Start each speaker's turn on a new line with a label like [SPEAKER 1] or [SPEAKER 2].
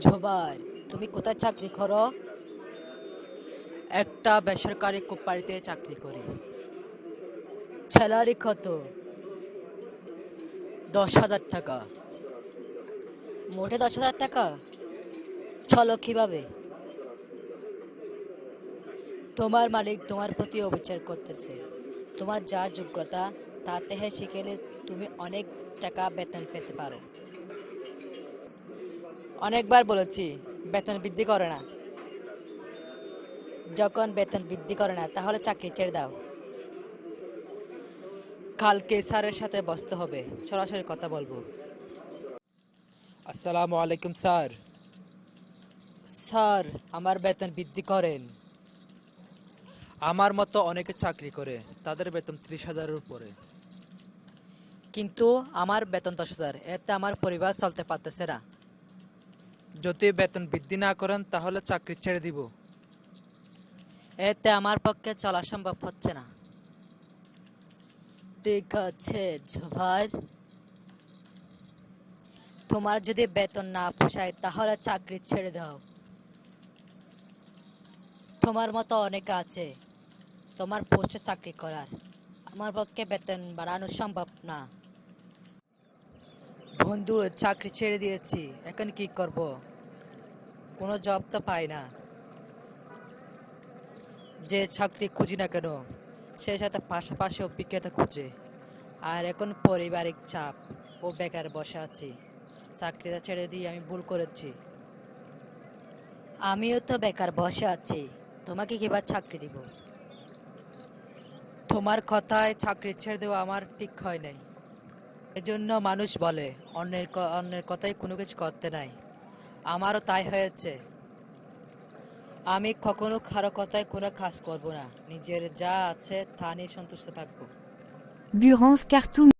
[SPEAKER 1] জোবার তুমি কোথায় চাকরি করো? একটা বেসরকারি কোম্পানিতে চাকরি করি। স্যালারি কত? দশ হাজার টাকা। মোটে দশ হাজার টাকা? চলো কীভাবে? তোমার মালিক তোমার প্রতি অবিচার করতেছে। তোমার যা যোগ্যতা, তাতে হ্যাঁ শিখেলে তুমি অনেক টাকা বেতন পেতে পারো। অনেকবার বলেছি বেতন বৃদ্ধি করে না। যখন বেতন বৃদ্ধি করে না তাহলে চাকরি ছেড়ে দাও। কালকে স্যারের সাথে বসতে হবে সরাসরি কথা বলব।
[SPEAKER 2] আসসালামু আলাইকুম স্যার।
[SPEAKER 1] স্যার আমার বেতন বৃদ্ধি করেন।
[SPEAKER 2] আমার মতো অনেকে চাকরি করে তাদের বেতন ত্রিশ হাজারের উপরে।
[SPEAKER 1] কিন্তু আমার বেতন দশ হাজার এতে আমার পরিবার চলতে পারতেছে না।
[SPEAKER 2] যদি বেতন বৃদ্ধি না করেন, তাহলে চাকরি ছেড়ে দিব।
[SPEAKER 1] এতে আমার পক্ষে চলা সম্ভব হচ্ছে না। ঠিক আছে, জোভার। তোমার যদি বেতন না পোষায়, তাহলে চাকরি ছেড়ে দাও। তোমার মতো অনেকে আছে, তোমার পোস্টে চাকরি করার। আমার পক্ষে বেতন বাড়ানো সম্ভব না। বন্ধু, চাকরি ছেড়ে দিয়েছি, এখন কি করব? কোনো জব তো পাই না। যে চাকরি খুঁজি না কেন সেই সাথে পাশাপাশি অভিজ্ঞতা খুঁজে। আর এখন পারিবারিক চাপ ও বেকার বসে আছি। চাকরিটা ছেড়ে দিয়ে আমি ভুল করেছি। আমিও তো বেকার বসে আছি, তোমাকে কিবার চাকরি দিব? তোমার কথায় চাকরি ছেড়ে দেওয়া আমার ঠিক হয় নাই। এজন্য মানুষ বলে, অন্যের অন্যের কথাই কোনো কিছু করতে নাই। আমারও তাই হয়েছে। আমি কখনো কারও কথায় কোনো কাজ করব না। নিজের যা আছে তা নিয়ে সন্তুষ্ট থাকব।
[SPEAKER 3] Burance Cartoon